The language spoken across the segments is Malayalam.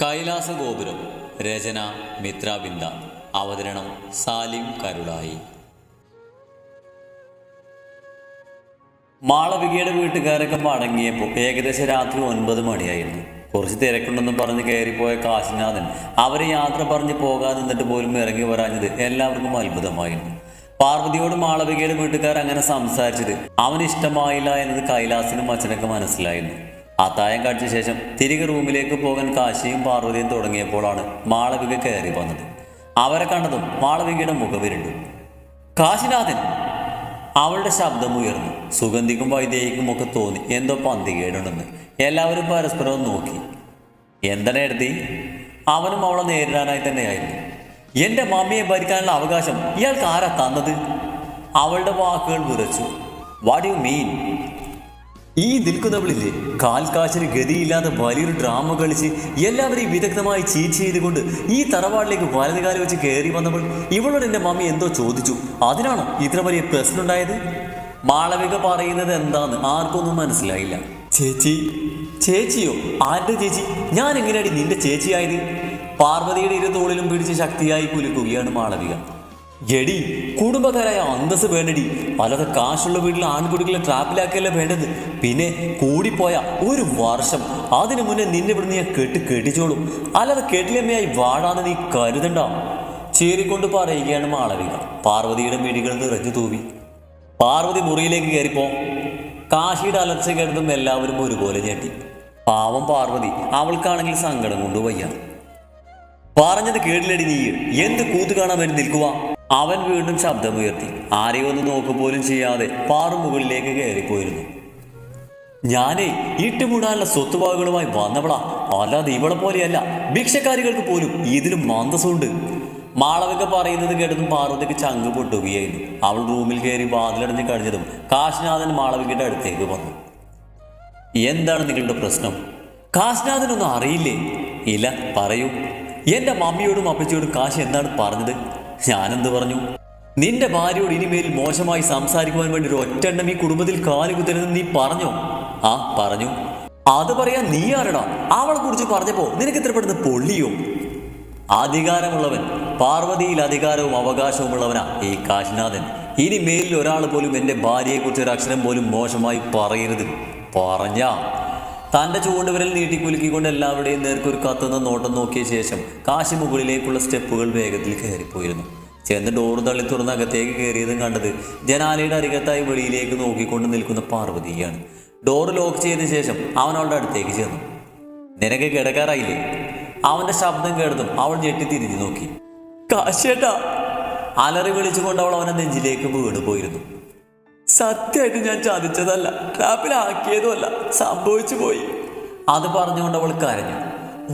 കൈലാസ ഗോപുരം രചന മിത്രബിന്ദ അവതരണം സാലിം കരുളായി. മാളവികയുടെ വീട്ടുകാരൊക്കെ മടങ്ങിയപ്പോൾ ഏകദേശം രാത്രി ഒൻപത് മണിയായിരുന്നു. കുറച്ച് തിരക്കുണ്ടെന്ന് പറഞ്ഞ് കയറിപ്പോയ കാശിനാഥൻ അവരെ യാത്ര പറഞ്ഞ് പോകാൻ നിന്നിട്ട് പോലും ഇറങ്ങി വരാഞ്ഞത് എല്ലാവർക്കും അത്ഭുതമായിരുന്നു. പാർവതിയോട് മാളവികയുടെ വീട്ടുകാർ അങ്ങനെ സംസാരിച്ചത് അവന് ഇഷ്ടമായില്ല എന്നത് കൈലാസിനും അച്ഛനൊക്കെ മനസ്സിലായിരുന്നു. അത്തായം കഴിച്ച ശേഷം തിരികെ റൂമിലേക്ക് പോകാൻ കാശിയും പാർവതിയും തുടങ്ങിയപ്പോഴാണ് മാളവിക കയറി വന്നത്. അവരെ കണ്ടതും മാളവികയുടെ മുഖവിരുണ്ടു കാശിനാഥൻ! അവളുടെ ശബ്ദം ഉയർന്നു. സുഗന്ധിക്കും വൈദേഹിക്കും ഒക്കെ തോന്നി എന്തോ പന്തികേടുണ്ടെന്ന്. എല്ലാവരും പരസ്പരം നോക്കി. എന്താണ് എടുത്തി? അവനും അവളെ നേരിടാനായി തന്നെയായിരുന്നു. എന്റെ മമ്മിയെ ഭരിക്കാനുള്ള അവകാശം ഇയാൾക്ക് ആരാ തന്നത്? അവളുടെ വാക്കുകൾ വിറച്ചു. വാട്ട് യു മീൻ ഈ നിൽക്കുന്നവളില്ലേ? കാൽക്കാശിന് ഗതിയില്ലാതെ വലിയൊരു ഡ്രാമ കളിച്ച് എല്ലാവരെയും വിദഗ്ധമായി ചീറ്റ് ചെയ്തുകൊണ്ട് ഈ തറവാടിലേക്ക് വലതുകാലം വെച്ച് കയറി വന്നപ്പോൾ ഇവളോട് എന്റെ മമ്മി എന്തോ ചോദിച്ചു. അതിനാണോ ഇത്ര വലിയ പ്രശ്നം ഉണ്ടായത് മാളവിക പറയുന്നത് എന്താന്ന് ആർക്കൊന്നും മനസ്സിലായില്ല. ചേച്ചി ചേച്ചിയോ? ആരുടെ ചേച്ചി? ഞാൻ എങ്ങനെയാണ് നിന്റെ ചേച്ചിയായത്? പാർവതിയുടെ ഇരു തോളിലും പിടിച്ച് ശക്തിയായി കുലുക്കുകയാണ് മാളവിക. എടി കുടുംബക്കാരായ അന്തസ് വേണ്ടടി. പലത് കാശുള്ള വീട്ടിൽ ആൺകുട്ടികളെ ട്രാപ്പിലാക്കിയല്ലേ വേണ്ടത്? പിന്നെ കൂടിപ്പോയ ഒരു വർഷം. അതിനു മുന്നേ നിന്നെ ഇവിടുന്ന് ഞാൻ കെട്ടി കെട്ടിച്ചോളും. അല്ലാതെ കെട്ടിലമ്മയായി വാടാന്ന് നീ കരുതണ്ട. ചേറിക്കൊണ്ട് പറയുകയാണ് മാളവിക. പാർവതിയുടെ മിടികൾ നിറഞ്ഞു തൂവി. പാർവതി മുറിയിലേക്ക് കയറിപ്പോ. കാശിയുടെ അലർച്ച കേട്ടതും എല്ലാവരും ഒരുപോലെ ഞെട്ടി. പാവം പാർവതി അവൾക്കാണെങ്കിൽ സങ്കടം കൊണ്ട് പറഞ്ഞത് കേട്ടില്ലടി നീ. എന്ത് കൂത്ത് കാണാൻ വരും നിൽക്കുക അവൻ വീണ്ടും ശബ്ദമുയർത്തി. ആരെയോ ഒന്ന് നോക്കുപോലും ചെയ്യാതെ പാറു മുകളിലേക്ക് കയറിപ്പോയിരുന്നു. ഞാനേ ഇട്ടുമൂടാനുള്ള സ്വത്തുവകകളുമായി വന്നവളാ. അല്ലാതെ ഇവളെ പോലെയല്ല. ഭിക്ഷക്കാരികൾക്ക് പോലും ഇതിലും മാന്തസുണ്ട് മാളവിക പറയുന്നത് കേട്ടതും പാർവതിക്ക് ചങ്ക് പൊട്ടുകയായിരുന്നു. അവൾ റൂമിൽ കയറി വാതിലടഞ്ഞ് കഴിഞ്ഞതും കാശിനാഥൻ മാളവികയുടെ അടുത്തേക്ക് വന്നു. എന്താണ് നിങ്ങളുടെ പ്രശ്നം? കാശിനാഥനൊന്നും അറിയില്ലേ? ഇല്ല പറയൂ. എന്റെ മമ്മിയോടും അപ്പച്ചിയോടും കാശ് എന്താണ് പറഞ്ഞത്? ഞാനെന്ത് പറഞ്ഞു? നിന്റെ ഭാര്യയോട് ഇനിമേൽ മോശമായി സംസാരിക്കുവാൻ വേണ്ടി ഒരു ഒറ്റെണ്ണം ഈ കുടുംബത്തിൽ കാലുകുത്തരുതെന്ന് നീ പറഞ്ഞോ? ആ പറഞ്ഞു. അത് പറയാൻ നീ ആരടാ? അവളെ കുറിച്ച് പറഞ്ഞപ്പോ നിനക്ക് ഇത്ര പെടുന്ന പൊള്ളിയോ? അധികാരമുള്ളവൻ പാർവതിയിൽ അധികാരവും അവകാശവും ഉള്ളവനാ ഈ കാശിനാഥൻ. ഇനി മേലിൽ ഒരാൾ പോലും എന്റെ ഭാര്യയെക്കുറിച്ച് ഒരു അക്ഷരം പോലും മോശമായി പറയരുത്. പറഞ്ഞ? തന്റെ ചൂണ്ടുവിരൽ നീട്ടിക്കുലുക്കിക്കൊണ്ട് എല്ലാവരുടെയും നേർക്കൊരു കത്തുന്ന നോട്ടം നോക്കിയ ശേഷം കാശി മുകളിലേക്കുള്ള സ്റ്റെപ്പുകൾ വേഗത്തിൽ കയറിപ്പോയിരുന്നു. ചെന്ന് ഡോർ തള്ളി തുറന്ന് അകത്തേക്ക് കയറിയതും കണ്ടത് ജനാലയുടെ അരികത്തായി വെളിയിലേക്ക് നോക്കിക്കൊണ്ട് നിൽക്കുന്ന പാർവതിയാണ്. ഡോർ ലോക്ക് ചെയ്ത ശേഷം അവൻ അവളുടെ അടുത്തേക്ക് ചെന്നു. നിനക്ക് കിടക്കാറായില്ലേ? അവന്റെ ശബ്ദം കേട്ടതും അവൾ ഞെട്ടി തിരിഞ്ഞു നോക്കി. കാശേട്ടാ. അലറി വിളിച്ചുകൊണ്ട് അവൾ അവനെ നെഞ്ചിലേക്ക് വീണ് പോയിരുന്നു സത്യമായിട്ട് ഞാൻ ചതിച്ചതല്ല. ട്രാപ്പിലാക്കിയതുമല്ല സംഭവിച്ചു പോയി. അത് പറഞ്ഞുകൊണ്ട് അവൾ കരഞ്ഞു.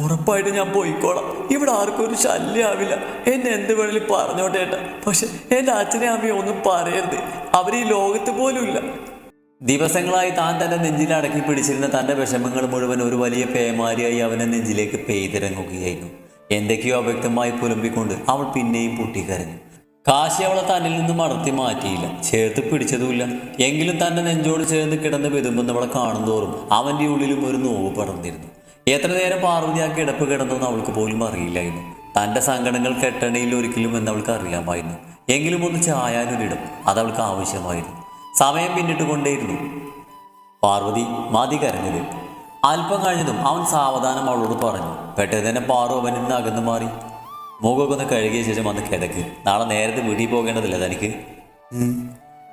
ഉറപ്പായിട്ട് ഞാൻ പോയിക്കോളാം. ഇവിടെ ആർക്കും ഒരു ശല്യമാവില്ല. എന്നെ എന്ത് വേണേലും പറഞ്ഞോട്ടെ ഏട്ടാ. പക്ഷെ എന്റെ അച്ഛനെ അമ്മയും ഒന്നും പറയരുത്. അവർ ഈ ലോകത്ത് പോലും ഇല്ല. ദിവസങ്ങളായി താൻ തന്റെ നെഞ്ചിലടക്കി പിടിച്ചിരുന്ന തന്റെ വിഷമങ്ങൾ മുഴുവൻ ഒരു വലിയ പേമാരിയായി അവനെ നെഞ്ചിലേക്ക് പെയ്തിറങ്ങുകയായിരുന്നു. എന്തൊക്കെയോ അവ്യക്തമായി പുലമ്പിക്കൊണ്ട് അവൾ പിന്നെയും പൊട്ടിക്കരഞ്ഞു. കാശി അവളെ തന്നിൽ നിന്നും അടർത്തി മാറ്റിയില്ല. ചേർത്ത് പിടിച്ചതുമില്ല. എങ്കിലും തന്റെ നെഞ്ചോട് ചേർന്ന് കിടന്ന് വെതുമ്പെന്നവളെ കാണുന്തോറും അവന്റെ ഉള്ളിലും ഒരു നോവ് പടർന്നിരുന്നു. എത്ര നേരം പാർവതി ആ കിടപ്പ് കിടന്നെന്ന് അവൾക്ക് പോലും അറിയില്ലായിരുന്നു. തന്റെ സങ്കടങ്ങൾ കെട്ടണയിൽ ഒരിക്കലും എന്ന് അവൾക്ക് അറിയാമായിരുന്നു. എങ്കിലും ഒന്ന് ചായാനൊരിടം അവൾക്ക് ആവശ്യമായിരുന്നു. സമയം പിന്നിട്ട് കൊണ്ടേയിരുന്നു പാർവതി മതി കരഞ്ഞത്. അല്പം കഴിഞ്ഞതും അവൻ സാവധാനം അവളോട് പറഞ്ഞു. പെട്ടെന്ന് തന്നെ പാറു അവനിൽ അകന്നു മാറി. മുഖമൊക്കെ ഒന്ന് കഴുകിയ ശേഷം വന്ന് കിടക്ക്. നാളെ നേരത്തെ വീട്ടിൽ പോകേണ്ടതില്ല തനിക്ക്.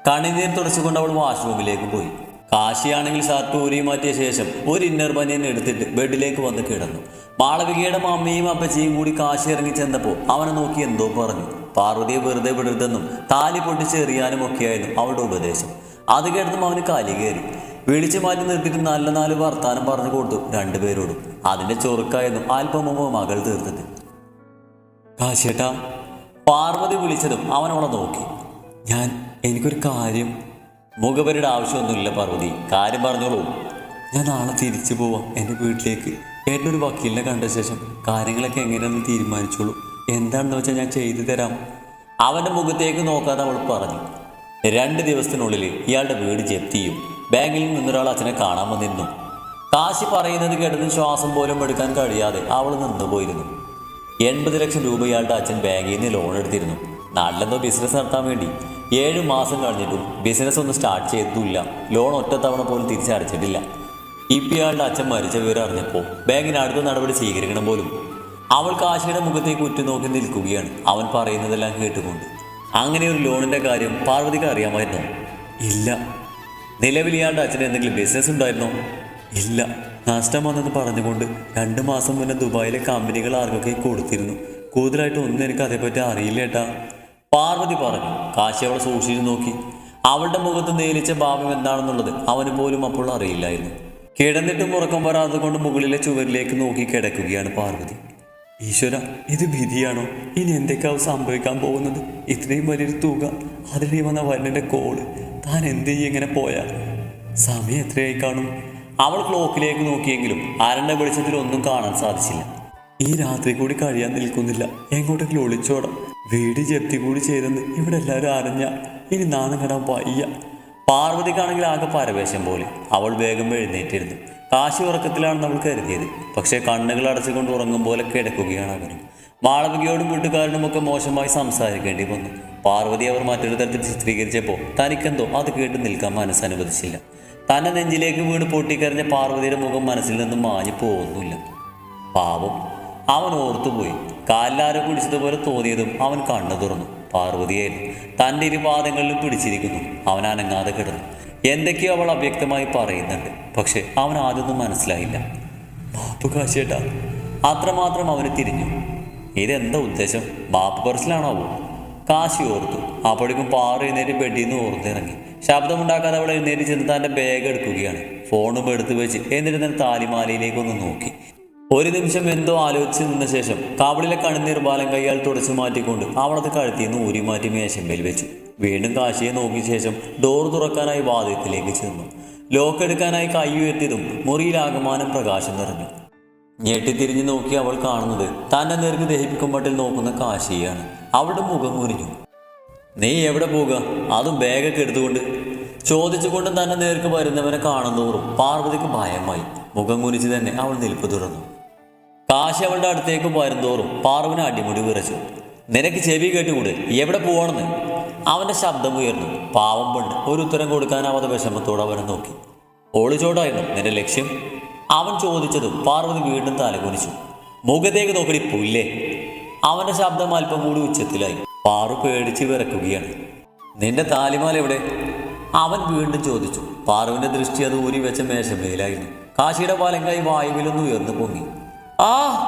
കണിനീർ തുടച്ചുകൊണ്ട് അവൾ വാഷ്റൂമിലേക്ക് പോയി. കാശിയാണെങ്കിൽ ഷർട്ട് ഊരി മാറ്റിയ ശേഷം ഒരു ഇന്നർ ബനിയൻ എടുത്തിട്ട് ബെഡിലേക്ക് വന്ന് കിടന്നു. മാളവികയുടെ മമ്മിയും അപ്പച്ചിയും കൂടി കാശി ഇറങ്ങി ചെന്നപ്പോൾ അവനെ നോക്കി എന്തോ പറഞ്ഞു. പാർവതിയെ വെറുതെ വിടരുതെന്നും താലി പൊട്ടിച്ചെറിയാനും ഒക്കെയായിരുന്നു അവളുടെ ഉപദേശം. അത് കേട്ടതും അവന് കാലി കയറി. വിളിച്ചു മാറ്റി നിർത്തിയിട്ട് നല്ല നാല് വർത്താനം പറഞ്ഞു കൊടുത്തു രണ്ടുപേരോടും. അതിന്റെ ചൊറുക്കായിരുന്നു അല്പമോ മകൾ തീർത്തത് കാശേട്ടാ പാർവതി വിളിച്ചതും അവനവളെ നോക്കി. ഞാൻ എനിക്കൊരു കാര്യം മുഖപരിയുടെ ആവശ്യമൊന്നുമില്ല പാർവതി. കാര്യം പറഞ്ഞോളൂ. ഞാൻ നാളെ തിരിച്ചു പോവാം. എന്റെ വീട്ടിലേക്ക്. ഒരു വക്കീലിനെ കണ്ട ശേഷം കാര്യങ്ങളൊക്കെ എങ്ങനെയാണെന്ന് തീരുമാനിച്ചോളൂ. എന്താണെന്ന് വെച്ചാൽ ഞാൻ ചെയ്തു തരാം. അവന്റെ മുഖത്തേക്ക് നോക്കാതെ അവൾ പറഞ്ഞു. രണ്ട് ദിവസത്തിനുള്ളിൽ ഇയാളുടെ വീട് ജപ്തി ചെയ്യും ബാങ്കിൽ നിന്നൊരാൾ അച്ഛനെ കാണാൻ വന്നിരുന്നു. കാശി പറയുന്നത് കേട്ടതും ശ്വാസം പോലും എടുക്കാൻ കഴിയാതെ അവൾ നിന്നുപോയിരുന്നു. എൺപത് ലക്ഷം രൂപ ഇയാളുടെ അച്ഛൻ ബാങ്കിൽ നിന്ന് ലോൺ എടുത്തിരുന്നു. നാട്ടിലെന്തോ ബിസിനസ് നടത്താൻ വേണ്ടി. ഏഴ് മാസം കഴിഞ്ഞിട്ടും ബിസിനസ് ഒന്നും സ്റ്റാർട്ട് ചെയ്തിട്ടില്ല. ലോൺ ഒറ്റത്തവണ തവണ പോലും തിരിച്ചടച്ചിട്ടില്ല. ഇപ്പം ഇയാളുടെ അച്ഛൻ മരിച്ച വിവരം അറിഞ്ഞപ്പോൾ ബാങ്കിന് അടുത്ത നടപടി സ്വീകരിക്കണം പോലും. അവൾ കാശിയുടെ മുഖത്തേക്ക് ഉറ്റുനോക്കി നിൽക്കുകയാണ്. അവൻ പറയുന്നതെല്ലാം കേട്ടുകൊണ്ട്. അങ്ങനെ ഒരു ലോണിന്റെ കാര്യം പാർവതിക്ക് അറിയാമായിരുന്നോ? ഇല്ല. നിലവിൽ ഇയാളുടെ അച്ഛന് എന്തെങ്കിലും ബിസിനസ് ഉണ്ടായിരുന്നോ? ഇല്ല. നഷ്ടം വന്നെന്ന് പറഞ്ഞുകൊണ്ട് രണ്ട് മാസം മുന്നേ ദുബായിലെ കമ്പനികൾ ആർക്കൊക്കെ കൊടുത്തിരുന്നു. കൂടുതലായിട്ട് ഒന്നും എനിക്ക് അതേപ്പറ്റി അറിയില്ല ഏട്ടാ. പാർവതി പറഞ്ഞു കാശി അവളെ സൂക്ഷിച്ചു നോക്കി. അവളുടെ മുഖത്ത് നേലിച്ച ഭാവം എന്താണെന്നുള്ളത് അവന് പോലും അപ്പോൾ അറിയില്ലായിരുന്നു. കിടന്നിട്ടും ഉറക്കം വരാതെ കൊണ്ട് മുകളിലെ ചുവരിലേക്ക് നോക്കി കിടക്കുകയാണ് പാർവതി. ഈശ്വര ഇത് വിധിയാണോ? ഇനി എന്തൊക്കെയാവും സംഭവിക്കാൻ പോകുന്നത്? ഇത്രയും വലിയൊരു തുക അതിനെ വന്ന വരന്റെ കോൾ. താൻ എന്ത് ചെയ്യും ഇങ്ങനെ പോയാൽ? സമയം എത്രയായി കാണും? അവൾ ക്ലോക്കിലേക്ക് നോക്കിയെങ്കിലും അരണ്ട വെളിച്ചത്തിൽ ഒന്നും കാണാൻ സാധിച്ചില്ല. ഈ രാത്രി കൂടി കഴിയാൻ നിൽക്കുന്നില്ല. എങ്ങോട്ടെങ്കിലും ഒളിച്ചോടാം. വീട് ജപ്തി കൂടി ചെയ്തെന്ന് ഇവിടെ എല്ലാവരും അറിഞ്ഞ ഇനി നാണം കെടാൻ പയ്യ പാർവതിക്കാണെങ്കിൽ ആകെ പരവേശം പോലെ. അവൾ വേഗം എഴുന്നേറ്റിരുന്നു. കാശി ഉറക്കത്തിലാണെന്ന് അവൾ കരുതിയത്. പക്ഷേ കണ്ണുകൾ അടച്ചുകൊണ്ട് ഉറങ്ങും പോലെ കിടക്കുകയാണ് അവരും മാളവികയോടും വീട്ടുകാരനും ഒക്കെ മോശമായി സംസാരിക്കേണ്ടി വന്നു. പാർവതി അവർ മറ്റൊരു തരത്തിൽ ചിത്രീകരിച്ചപ്പോൾ തനിക്കെന്തോ അത് കേട്ട് നിൽക്കാൻ മനസ്സനുവദിച്ചില്ല. തന്നെ നെഞ്ചിലേക്ക് വീണ് പൊട്ടിക്കരഞ്ഞ പാർവതിയുടെ മുഖം മനസ്സിൽ നിന്നും മാഞ്ഞു പോകുന്നില്ല. പാവം. അവൻ ഓർത്തുപോയി. കാലിലാരെ കുടിച്ചതുപോലെ തോന്നിയതും അവൻ കണ്ണു തുറന്നു. പാർവതിയെ തന്റെ ഇരുപാദങ്ങളിലും പിടിച്ചിരിക്കുന്നു. അവൻ അനങ്ങാതെ കിടന്നു. എന്തൊക്കെയോ അവൾ അവ്യക്തമായി പറയുന്നുണ്ട്. പക്ഷെ അവൻ ആദ്യമൊന്നും മനസ്സിലായില്ല. മാപ്പ് കാശേട്ടാ അത്രമാത്രം അവന് തിരിഞ്ഞു. ഇതെന്താ ഉദ്ദേശം? മാപ്പ് പറച്ചിലാണാവോ കാശി ഓർത്തു. അപ്പോഴേക്കും പാറ എഴുന്നേറ്റ് ബെഡിൽ നിന്ന് ഓർത്തിറങ്ങി. ശബ്ദമുണ്ടാക്കാതെ അവൾ എഴുന്നേറ്റ് ചെന്ന് തന്റെ ബാഗ് എടുക്കുകയാണ്. ഫോണും എടുത്തു വെച്ച്. എന്നിട്ട് തന്നെ താലിമാലയിലേക്കൊന്ന് നോക്കി. ഒരു നിമിഷം എന്തോ ആലോചിച്ച് നിന്ന ശേഷം കാവളിലെ കണ്ണുനീർ ബാലം കൈയാൽ തുടച്ചു മാറ്റിക്കൊണ്ട് അവളത് കഴുത്തിൽ നിന്ന് ഊരി മാറ്റി മേശമ്പേൽ വെച്ചു. വീണ്ടും കാശിയെ നോക്കിയ ശേഷം ഡോർ തുറക്കാനായി വാതിലത്തിലേക്ക് ചെന്നു. ലോക്ക് എടുക്കാനായി കൈ ഉയർത്തിയതും മുറിയിൽ മുറിയിലാകമാനം പ്രകാശം നിറഞ്ഞു. ഞെട്ടിത്തിരിഞ്ഞു നോക്കി അവൾ കാണുന്നത് തന്റെ നേർക്ക് ദഹിപ്പിക്കും മട്ടിൽ നോക്കുന്ന കാശിയാണ് അവളുടെ മുഖം കുനിഞ്ഞു നീ എവിടെ പോവുക? അതും ബാഗൊക്കെ എടുത്തുകൊണ്ട്. ചോദിച്ചുകൊണ്ട് തന്നെ നേർക്ക് വരുന്നവനെ കാണുന്നതോറും പാർവതിക്ക് ഭയമായി. മുഖം കുനിച്ച് തന്നെ അവൾ നിൽപ്പ് തുടർന്നു. കാശി അവളുടെ അടുത്തേക്ക് വരുന്തോറും പാർവന അടിമുടി വിറച്ചു. നിനക്ക് ചെവി കേട്ടുകൂടെ? എവിടെ പോവാണെന്ന്? അവന്റെ ശബ്ദം ഉയർന്നു. പാവം പണ്ട് ഒരു ഉത്തരം കൊടുക്കാനാവാതെ വിഷമത്തോടെ അവനെ നോക്കി. ഒളിച്ചോടായിരുന്നു നിന്റെ ലക്ഷ്യം? അവൻ ചോദിച്ചതും പാർവതി വീണ്ടും തലകുനിച്ചു. മുഖത്തേക്ക് നോക്കടി പുല്ലേ അവന്റെ ശബ്ദം അല്പം കൂടി ഉച്ചത്തിലായി. പാറു പേടിച്ച് വിറക്കുകയാണ്. നിന്റെ താലിമാല എവിടെ? അവൻ വീണ്ടും ചോദിച്ചു. പാറുവിന്റെ ദൃഷ്ടി അത് ഊരി വെച്ച മേശമേലായിരുന്നു. കാശിയുടെ പാലങ്കായി വായുവിലൊന്ന് ഉയർന്നു പൊങ്ങി. ആ!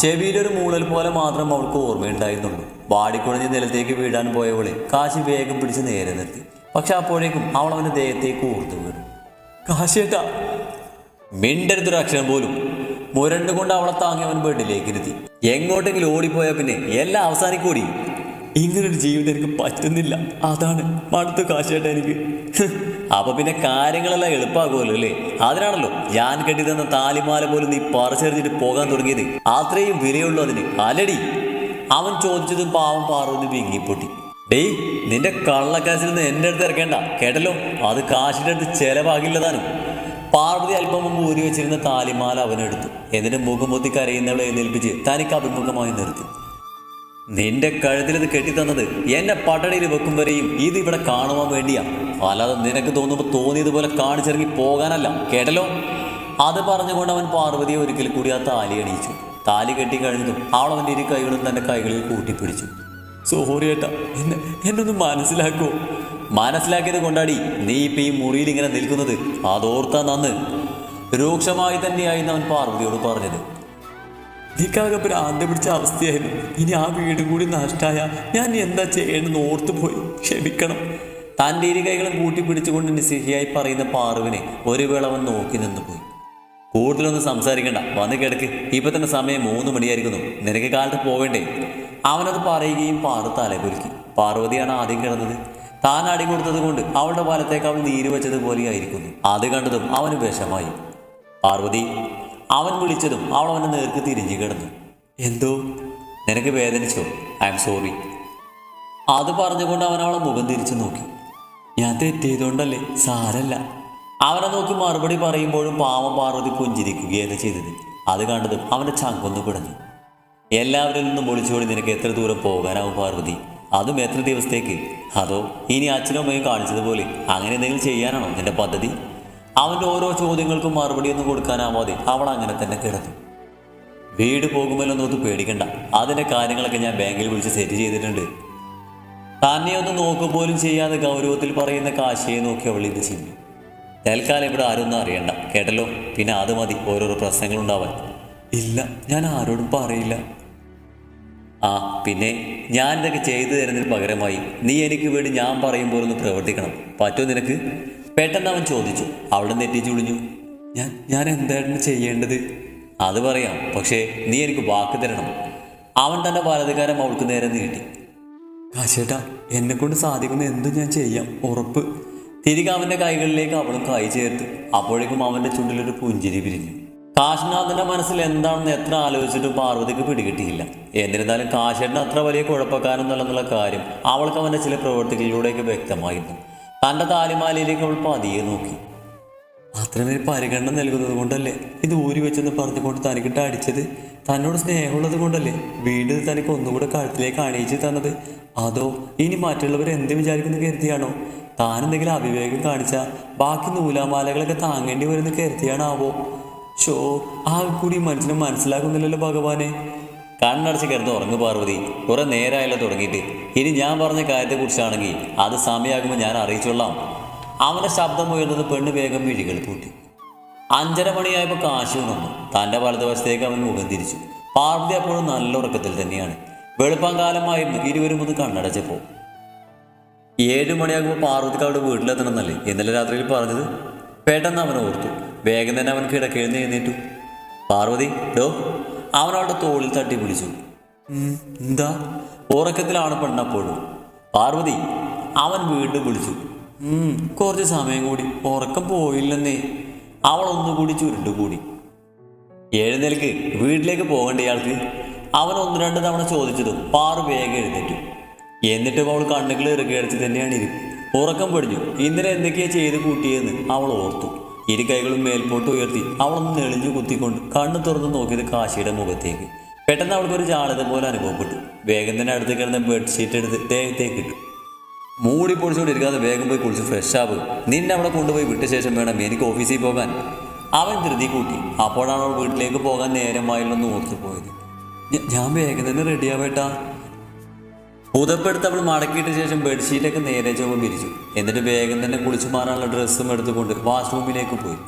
ചെവിയിലൊരു മൂളൽ പോലെ മാത്രം അവൾക്ക് ഓർമ്മയുണ്ടായിരുന്നുള്ളൂ. വാടിക്കുഴഞ്ഞ് നിലത്തേക്ക് വീടാൻ പോയവളെ കാശി വേഗം പിടിച്ച് നേരെ നിർത്തി. പക്ഷെ അപ്പോഴേക്കും അവൾ അവന്റെ ദേഹത്തേക്ക് ഊർത്തു വീണു. കാശിയേട്ടാ! മിണ്ടരുതൊരു അക്ഷരം പോലും. മുരണ്ടുകൊണ്ട് അവളെ താങ്ങി അവൻ ബെഡിലേക്ക് ഇരുത്തി. എങ്ങോട്ടെങ്കിലും ഓടിപ്പോയ പിന്നെ എല്ലാം അവസാനിക്കൂടി. ഇങ്ങനൊരു ജീവിതം എനിക്ക് പറ്റുന്നില്ല. അതാണ് മടുത്ത് കാശേട്ട എനിക്ക്. അപ്പൊ പിന്നെ കാര്യങ്ങളെല്ലാം എളുപ്പമാകുമല്ലോ അല്ലേ? അതിനാണല്ലോ ഞാൻ കെട്ടി തന്ന താലിമാല പോലും നീ പറിച്ചെറിഞ്ഞിട്ട് പോകാൻ തുടങ്ങിയത്. അത്രയും വിലയുള്ളൂ അതിന്. അലടി അവൻ ചോദിച്ചതും പാവം പാർവതി വിങ്ങിപ്പൊട്ടി. ഡേയ് നിന്റെ കള്ളക്കാശിൽ നിന്ന് എന്റെ അടുത്ത് ഇറക്കേണ്ട. കേട്ടല്ലോ? അത് കാശിന്റെ അടുത്ത് ചെലവാകില്ലതാനും. പാർവതി അല്പം മുമ്പ് ഊരി വെച്ചിരുന്ന താലിമാല അവനെടുത്തു. എന്നിട്ട് മുഖംപൊത്തി കരയുന്നവളെ എഴുന്നേൽപ്പിച്ച് തനിക്ക് അഭിമുഖമായി നിർത്തി. നിന്റെ കഴുത്തിലത് കെട്ടിത്തന്നത് എന്നെ പട്ടടിയിൽ വെക്കും വരെയും ഇത് ഇവിടെ കാണുവാൻ വേണ്ടിയാ. അല്ലാതെ നിനക്ക് തോന്നുമ്പോൾ തോന്നിയതുപോലെ കാണിച്ചിറങ്ങി പോകാനല്ല. കേട്ടല്ലോ? അത് പറഞ്ഞുകൊണ്ട് അവൻ പാർവതിയെ ഒരിക്കൽ കൂടി ആ താലി അണിയിച്ചു. താലി കെട്ടി കഴിഞ്ഞതും അവൾ അവന്റെ ഇരു കൈകളും തന്റെ കൈകളിൽ കൂട്ടിപ്പിടിച്ചു. സോറി ഏട്ടാ എന്നെ എന്നൊന്ന് മനസ്സിലാക്കോ. മനസ്സിലാക്കിയത് കൊണ്ടാടി നീ ഇപ്പൊ ഈ മുറിയിൽ ഇങ്ങനെ നിൽക്കുന്നത്. അതോർത്താ നന്ന്. രൂക്ഷമായി തന്നെയായിരുന്നു അവൻ പാർവതിയോട് പറഞ്ഞത്. നീക്കാകെ ഭ്രാന്ത് പിടിച്ച അവസ്ഥയായിരുന്നു. ഇനി ആ വീടും കൂടി നഷ്ടായ ഞാൻ എന്താ ചെയ്യണമെന്ന് ഓർത്തു പോയി ക്ഷമിക്കണം. തന്റെ ഇരു കൈകളും കൂട്ടിപ്പിടിച്ചുകൊണ്ട് നിസ്സഹിയായി പറയുന്ന പാറുവിനെ ഒരു വേള അവൻ നോക്കി നിന്നു പോയി കൂടുതലൊന്നും സംസാരിക്കണ്ട. വന്ന് കിടക്ക്. ഇപ്പൊ തന്നെ സമയം മൂന്ന് മണിയായിരിക്കുന്നു. നിനക്ക് കാലത്ത് പോവേണ്ടേ? അവനത് പറയുകയും പാറു തലകുലുക്കി. പാർവതിയാണ് ആദ്യം കിടന്നത്. താൻ അടി കൊടുത്തത് കൊണ്ട് അവളുടെ പാലത്തേക്ക് അവൾ നീര് വെച്ചതുപോലെയായിരിക്കുന്നു അത് കണ്ടതും അവന് വിഷമായി പാർവതി അവൻ വിളിച്ചതും അവൾ അവന്റെ നേർക്ക് തിരിഞ്ഞു കിടന്നു. എന്തോ? നിനക്ക് വേദനിച്ചോ? I'm sorry. അത് പറഞ്ഞുകൊണ്ട് അവൻ അവളെ മുഖം തിരിച്ചു നോക്കി. ഞാൻ തെറ്റിയതുകൊണ്ടല്ലേ സാരല്ല. അവനെ നോക്കി മറുപടി പറയുമ്പോഴും പാവം പാർവതി പുഞ്ചിരിക്കുകയാണ് ചെയ്തത്. അത് കണ്ടതും അവന്റെ ചങ്കൊന്നു പിടഞ്ഞു. എല്ലാവരിൽ നിന്നും ഒളിച്ചോടി നിനക്ക് എത്ര ദൂരം പോകാനാവും പാർവതി? അതും എത്ര ദിവസത്തേക്ക്. അതോ ഇനി അച്ഛനും അമ്മയും കാണിച്ചതുപോലെ അങ്ങനെ എന്തെങ്കിലും ചെയ്യാനാണോ നിന്റെ പദ്ധതി? അവന്റെ ഓരോ ചോദ്യങ്ങൾക്കും മറുപടിയൊന്നും കൊടുക്കാനാവാതെ അവൾ അങ്ങനെ തന്നെ കിടന്നു. വീട് പോകുമല്ലോ നോത്ത് പേടിക്കണ്ട. അതിന്റെ കാര്യങ്ങളൊക്കെ ഞാൻ ബാങ്കിൽ വിളിച്ച് സെറ്റ് ചെയ്തിട്ടുണ്ട്. തന്നെ ഒന്ന് നോക്കുക പോലും ചെയ്യാതെ ഗൗരവത്തിൽ പറയുന്ന കാശിയെ നോക്കി അവൾ ഇത് ചെയ്തു തൽക്കാലം ഇവിടെ ആരൊന്നും അറിയണ്ട. കേട്ടല്ലോ? പിന്നെ അത് മതി ഓരോരോ പ്രശ്നങ്ങളുണ്ടാവാൻ. ഇല്ല ഞാൻ ആരോടും പറയില്ല. ആ പിന്നെ ഞാൻ ഇതൊക്കെ ചെയ്തു തരുന്നതിന് പകരമായി നീ എനിക്ക് വേണ്ടി ഞാൻ പറയുമ്പോൾ ഒന്ന് പ്രവർത്തിക്കണം. പറ്റുമോ നിനക്ക്? പെട്ടെന്ന് അവൻ ചോദിച്ചു. അവിടെ നെറ്റിച്ചു വിളിഞ്ഞു ഞാൻ ഞാൻ എന്തായിരുന്നു ചെയ്യേണ്ടത്? അത് പറയാം. പക്ഷേ നീ എനിക്ക് വാക്ക് തരണം. അവൻ തന്നെ വലതുകാരം അവൾക്ക് നേരെ നീട്ടി. കാശേട്ടാ എന്നെക്കൊണ്ട് സാധിക്കുന്ന എന്തും ഞാൻ ചെയ്യാം. ഉറപ്പ്. തിരികെ അവന്റെ കൈകളിലേക്ക് അവളും കൈ ചേർത്ത്. അപ്പോഴേക്കും അവന്റെ ചുണ്ടിലൊരു പുഞ്ചിരി പിരിഞ്ഞു കാശിനാഥന്റെ മനസ്സിൽ എന്താണെന്ന് എത്ര ആലോചിച്ചിട്ടും പാർവതിക്ക് പിടികിട്ടിയില്ല. എന്നിരുന്നാലും കാശേട്ടൻ അത്ര വലിയ കുഴപ്പക്കാരൊന്നുമല്ലെന്നുള്ള കാര്യം അവൾക്ക് അവന്റെ ചില പ്രവൃത്തികളിലൂടെയൊക്കെ വ്യക്തമായിരുന്നു. തന്റെ താലിമാലയിലേക്ക് അവൾ പതിയെ നോക്കി. അത്രമേൽ പരിഗണന നൽകുന്നത് കൊണ്ടല്ലേ ഇത് ഊരി വെച്ചെന്ന് പറഞ്ഞുകൊണ്ട് തനിക്കിട്ട് അടിച്ചത്? തന്നോട് സ്നേഹമുള്ളത് കൊണ്ടല്ലേ വീണ്ടും തനിക്ക് ഒന്നുകൂടെ കഴുത്തിലേക്ക് അണിയിച്ച് തന്നത്? അതോ ഇനി മറ്റുള്ളവർ എന്ത് വിചാരിക്കുന്നു കരുതിയാണോ? താൻ എന്തെങ്കിലും അവിവേകം കാണിച്ചാൽ ബാക്കി നൂലാമാലകളൊക്കെ താങ്ങേണ്ടി വരുന്ന കരുതിയാണാവോ? ഷോ ആൾ കൂടി മനുഷ്യനെ മനസ്സിലാക്കുന്നില്ലല്ലോ ഭഗവാനെ. കണ്ണടച്ച് കിടന്ന് ഉറങ്ങു പാർവതി. കുറെ നേരമായല്ലോ തുടങ്ങിയിട്ട്. ഇനി ഞാൻ പറഞ്ഞ കാര്യത്തെക്കുറിച്ചാണെങ്കിൽ അത് സമയമാകുമ്പോൾ ഞാൻ അറിയിച്ചോളാം. അവന്റെ ശബ്ദം ഉയർന്നത് പെണ്ണ് വേഗം മിഴികൾ കൂട്ടി അഞ്ചര മണിയായപ്പോൾ കാശു നിന്നു തന്റെ വലതുവശത്തേക്ക് അവൻ മുഖം തിരിച്ചു. പാർവതി അപ്പോഴും നല്ല ഉറക്കത്തിൽ തന്നെയാണ്. വെളുപ്പാങ്കാലമായിരുന്നു ഇരുവരും ഒന്ന് കണ്ണടച്ചപ്പോൾ. ഏഴ് മണിയാകുമ്പോൾ പാർവതിക്ക് അവിടെ വീട്ടിലെത്തണമെന്നല്ലേ ഇന്നലെ രാത്രിയിൽ പറഞ്ഞത്? പെട്ടെന്ന് അവൻ ഓർത്തു. വേഗം തന്നെ അവൻ കിടക്കെഴുന്ന് എഴുന്നേറ്റു. പാർവതി ഡോ അവൻ അവളുടെ തോളിൽ തട്ടി പിടിച്ചു എന്താ? ഉറക്കത്തിലാണ് പെണ്ണപ്പോഴും. പാർവതി അവൻ വീണ്ടും വിളിച്ചു. കുറച്ച് സമയം കൂടി. ഉറക്കം പോയില്ലെന്നേ. അവൾ ഒന്നുകൂടി ചുരുണ്ടുകൂടി എഴുന്നേൽക്ക് വീട്ടിലേക്ക് പോകേണ്ട ഇയാൾക്ക്? അവൻ ഒന്ന് രണ്ട് തവണ ചോദിച്ചതും പാറു വേഗം എഴുന്നേറ്റു. എന്നിട്ടും അവൾ കണ്ണുകൾ ഇറുകിയടിച്ച് തന്നെയാണ് ഇരിപ്പ് ഉറക്കം പൊടിഞ്ഞു. ഇന്നലെ എന്തൊക്കെയാ ചെയ്ത് കൂട്ടിയെന്ന് അവൾ ഓർത്തു. ഇരു കൈകളും മേൽപോട്ട് ഉയർത്തി അവളൊന്ന് നെളിഞ്ഞു കുത്തിക്കൊണ്ട് കണ്ണു തുറന്ന് നോക്കിയത് കാശിയുടെ മുഖത്തേക്ക്. പെട്ടെന്ന് അവൾക്കൊരു ജാളത പോലെ അനുഭവപ്പെട്ടു. വേഗം തന്നെ അടുത്ത് കിടന്ന ബെഡ്ഷീറ്റ് എടുത്ത് ദേഹത്തേക്ക് ഇട്ടു. മൂടി പൊടിച്ചുകൊണ്ടിരിക്കാതെ വേഗം പോയി കുളിച്ച് ഫ്രഷ് ആവുക നിന്നെ അവളെ കൊണ്ടുപോയി വിട്ട ശേഷം വേണം എനിക്ക് ഓഫീസിൽ പോകാൻ. അവൻ ധൃതി കൂട്ടി. അപ്പോഴാണ് അവൾ വീട്ടിലേക്ക് പോകാൻ നേരമായില്ലെന്ന് ഓർത്തു പോയത്. "ഞ- ഞാൻ വേഗം തന്നെ റെഡിയാവേട്ടാ പുതപ്പെടുത്ത് അവൾ മടക്കിയിട്ട ശേഷം ബെഡ്ഷീറ്റൊക്കെ നേരെ ചൊവ്വ വിരിച്ചു എന്നിട്ട് വേഗം തന്നെ കുളിച്ചു മാറാനുള്ള ഡ്രസ്സും എടുത്തുകൊണ്ട് വാഷ്റൂമിലേക്ക് പോയി.